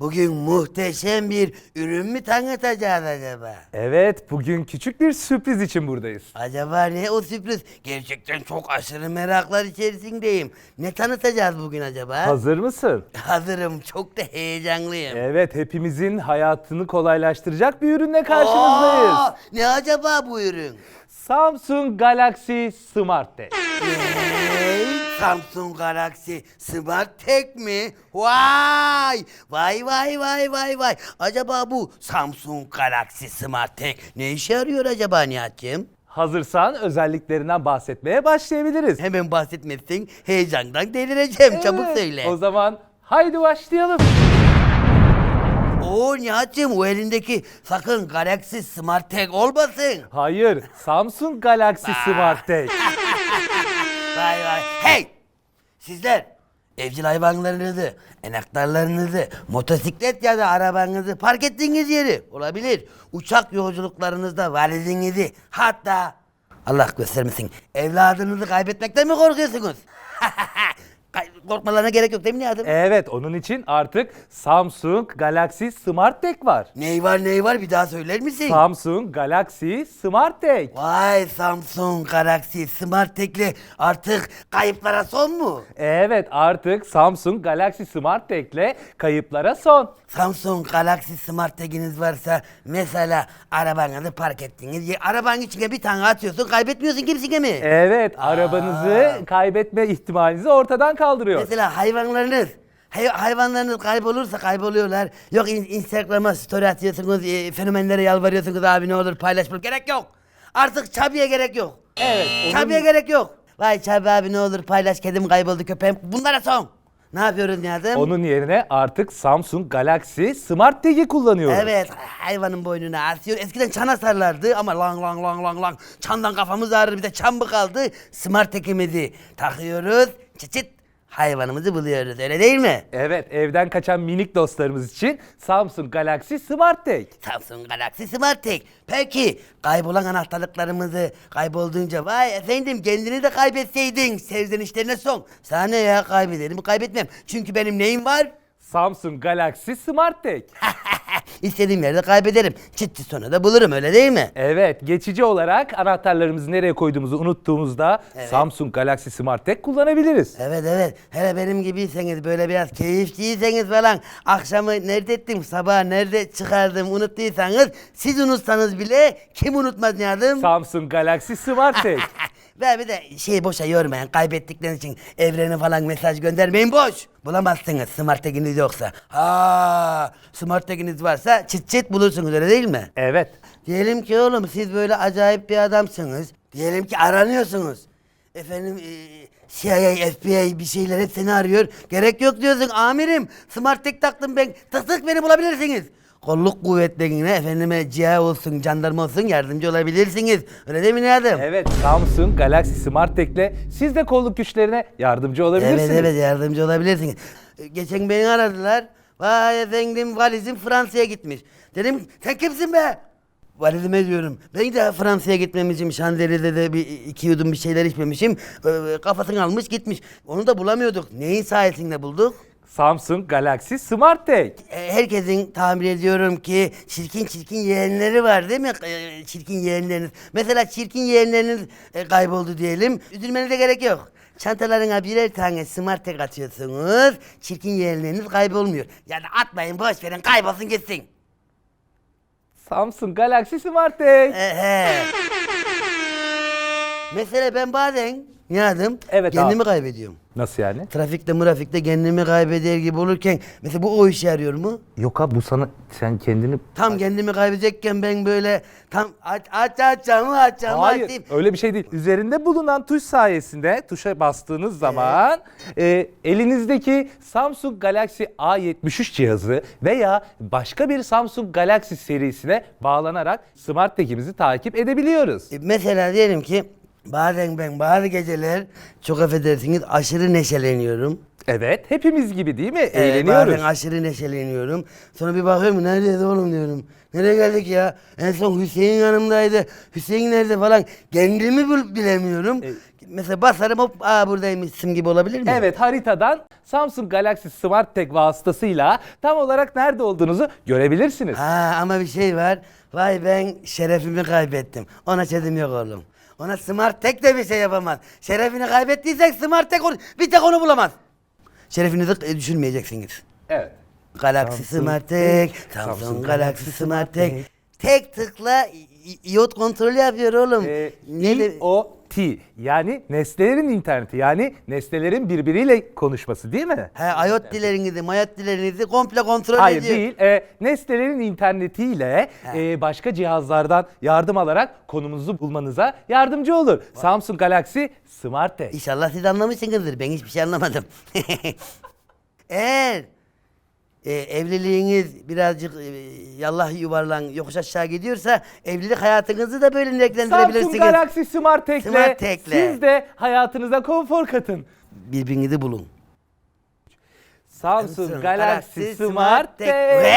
Bugün muhteşem bir ürün mü tanıtacağız acaba? Evet, bugün küçük bir sürpriz için buradayız. Acaba ne o sürpriz? Gerçekten çok aşırı meraklar içerisindeyim. Ne tanıtacağız bugün acaba? Hazır mısın? Hazırım. Çok da heyecanlıyım. Evet, hepimizin hayatını kolaylaştıracak bir ürünle karşınızdayız. Aa, ne acaba bu ürün? Samsung Galaxy Smart Tab. Samsung Galaxy Smart Tek mi? Vay! Vay vay vay vay vay. Acaba bu Samsung Galaxy Smart Tek ne işe yarıyor acaba Nihat'cığım? Hazırsan özelliklerinden bahsetmeye başlayabiliriz. Hemen bahsetmezsen heyecandan delireceğim. Çabuk Evet, söyle. O zaman haydi başlayalım. Oo Nihat'cığım o elindeki sakın Galaxy Smart Tek olmasın. Hayır, Samsung Galaxy Smart Tab. Vay vay. Hey! Sizler evcil hayvanlarınızı, enaktarlarınızı, motosiklet ya da arabanızı park ettiğiniz yeri olabilir. Uçak yolculuklarınızda valizinizi hatta Allah göstermesin evladınızı kaybetmekten mi korkuyorsunuz? Korkmalarına gerek yok değil mi Nihat'ım? Evet, onun için artık Samsung Galaxy Smart Tab var. Ney var ney var bir daha söyler misin? Samsung Galaxy Smart Tab. Vay Samsung Galaxy Smart Tek'le artık kayıplara son mu? Evet artık Samsung Galaxy Smart Tab ile kayıplara son. Samsung Galaxy Smart Tag'iniz varsa mesela arabanızı park ettiniz. Ya, Arabanın içine bir tane atıyorsun kaybetmiyorsun kimsine mi? Evet arabanızı kaybetme ihtimalinizi ortadan kaldırıyor. Mesela hayvanlarınız hay- hayvanlarınız kaybolursa kayboluyorlar. Yok in- Instagram'a story atıyorsunuz, e, fenomenlere yalvarıyorsunuz abi ne olur paylaş bunu. Gerek yok. Artık Çabi'ye gerek yok. Evet. onun- Çabi'ye gerek yok. Vay Çabi abi ne olur paylaş kedim kayboldu köpeğim. Bunlara son. Ne yapıyoruz Nihat'ım? Onun yerine artık Samsung Galaxy Smart Tag'i kullanıyoruz. Evet hayvanın boynuna asıyor. Eskiden çan asarlardı ama lang lang lang lang lang. Çandan kafamız ağrır bir de çan mı kaldı? Smart tekimizi takıyoruz. Çıt çıt hayvanımızı buluyoruz öyle değil mi? Evet evden kaçan minik dostlarımız için Samsung Galaxy Smart Tag. Samsung Galaxy Smart Tek. Peki kaybolan anahtarlıklarımızı kaybolduğunca vay efendim kendini de kaybetseydin. Serzenişlerine son. Sana ne ya kaybederim kaybetmem. Çünkü benim neyim var? Samsung Galaxy Smart Tag. İstediğim yerde kaybederim. Çıt sonra da bulurum öyle değil mi? Evet, geçici olarak anahtarlarımızı nereye koyduğumuzu unuttuğumuzda Evet. Samsung Galaxy Smart Tag kullanabiliriz. Evet evet. Hele benim gibiyseniz böyle biraz keyifçiyseniz falan akşamı nerede ettim sabah nerede çıkardım unuttuysanız siz unutsanız bile kim unutmaz ne adım? Samsung Galaxy Smart Tag. Ve bir de şey boşa yormayın kaybettikleriniz için evrene falan mesaj göndermeyin boş. Bulamazsınız smart taginiz yoksa. Ha, smart taginiz varsa çıt çıt bulursunuz öyle değil mi? evet. Diyelim ki oğlum siz böyle acayip bir adamsınız. Diyelim ki aranıyorsunuz. Efendim e, CIA, FBI bir şeyler hep seni arıyor. Gerek yok diyorsun amirim. Smart tek taktım ben. Tık tık beni bulabilirsiniz. Kolluk kuvvetlerine efendime CIA olsun, jandarma olsun yardımcı olabilirsiniz. Öyle değil mi Nihat'ım? Evet, Samsung Galaxy Smart Tag ile siz de kolluk güçlerine yardımcı olabilirsiniz. Evet evet yardımcı olabilirsiniz. E, Geçen beni aradılar. Vay efendim valizim Fransa'ya gitmiş. Dedim sen kimsin be? Valizime diyorum. Ben de Fransa'ya gitmemişim. Şanzelize'de bir iki yudum bir şeyler içmemişim. E, Kafasını almış gitmiş. Onu da bulamıyorduk. Neyin sayesinde bulduk? Samsung Galaxy Smart Tag. E, Herkesin tahmin ediyorum ki çirkin çirkin yeğenleri var değil mi? E, Çirkin yeğenleriniz. Mesela çirkin yeğenleriniz e, kayboldu diyelim. Üzülmenize gerek yok. Çantalarına birer tane smart tag atıyorsunuz. Çirkin yeğenleriniz kaybolmuyor. Yani atmayın boş verin kaybolsun gitsin. Samsung Galaxy Smart Tag. Ehe. Mesela ben bazen ne adım? Evet Kendimi abi. kaybediyorum. Nasıl yani? Trafikte mırafikte kendimi kaybeder gibi olurken mesela bu o işe yarıyor mu? Yok abi bu sana sen kendini... Tam kendimi kaybedecekken ben böyle tam aç aç aç camı aç camı aç Hayır deyip öyle bir şey değil. Üzerinde bulunan tuş sayesinde tuşa bastığınız zaman e, elinizdeki Samsung Galaxy A73 cihazı veya başka bir Samsung Galaxy serisine bağlanarak Smart Tag'imizi takip edebiliyoruz. E, mesela diyelim ki Bazen ben bazı geceler çok affedersiniz aşırı neşeleniyorum. Evet, hepimiz gibi değil mi? Evet, Eğleniyoruz. bazen aşırı neşeleniyorum. Sonra bir bakıyorum neredeyiz oğlum diyorum. Nereye geldik ya? En son Hüseyin yanımdaydı. Hüseyin nerede falan. Kendimi bil- bilemiyorum. Mesela basarım hop aa buradaymışsın gibi olabilir mi? Evet haritadan Samsung Galaxy Smart Tag vasıtasıyla tam olarak nerede olduğunuzu görebilirsiniz. Ha ama bir şey var. Vay ben şerefimi kaybettim. Ona çözüm yok oğlum. Ona Smart Tek de bir şey yapamaz. Şerefini kaybettiysen Smart Tek onu- bir tek onu bulamaz. Şerefinizi e, düşürmeyeceksiniz. Evet. Galaxy Samsung Smart Tek, Samsung Samsung Galaxy Smart Tek. Tek. Tıkla i- i- iot kontrolü yapıyor oğlum. Ee, ne de- IoT yani nesnelerin interneti yani nesnelerin birbiriyle konuşması değil mi? He, iot dillerinizi, mayot dillerinizi komple kontrol Hayır ediyor. değil. E, nesnelerin internetiyle e, başka cihazlardan yardım alarak konumunuzu bulmanıza yardımcı olur. Samsung Galaxy Smart Tag. İnşallah siz anlamışsınızdır. Ben hiçbir şey anlamadım. Eğer e, evliliğiniz birazcık e, yallah yuvarlan yokuş aşağı gidiyorsa evlilik hayatınızı da böyle Samsung renklendirebilirsiniz. Galaxy Smart Tag'le Smart siz de hayatınıza konfor katın. Birbirinizi bulun. Samsung Galaxy Smart Tag. Ve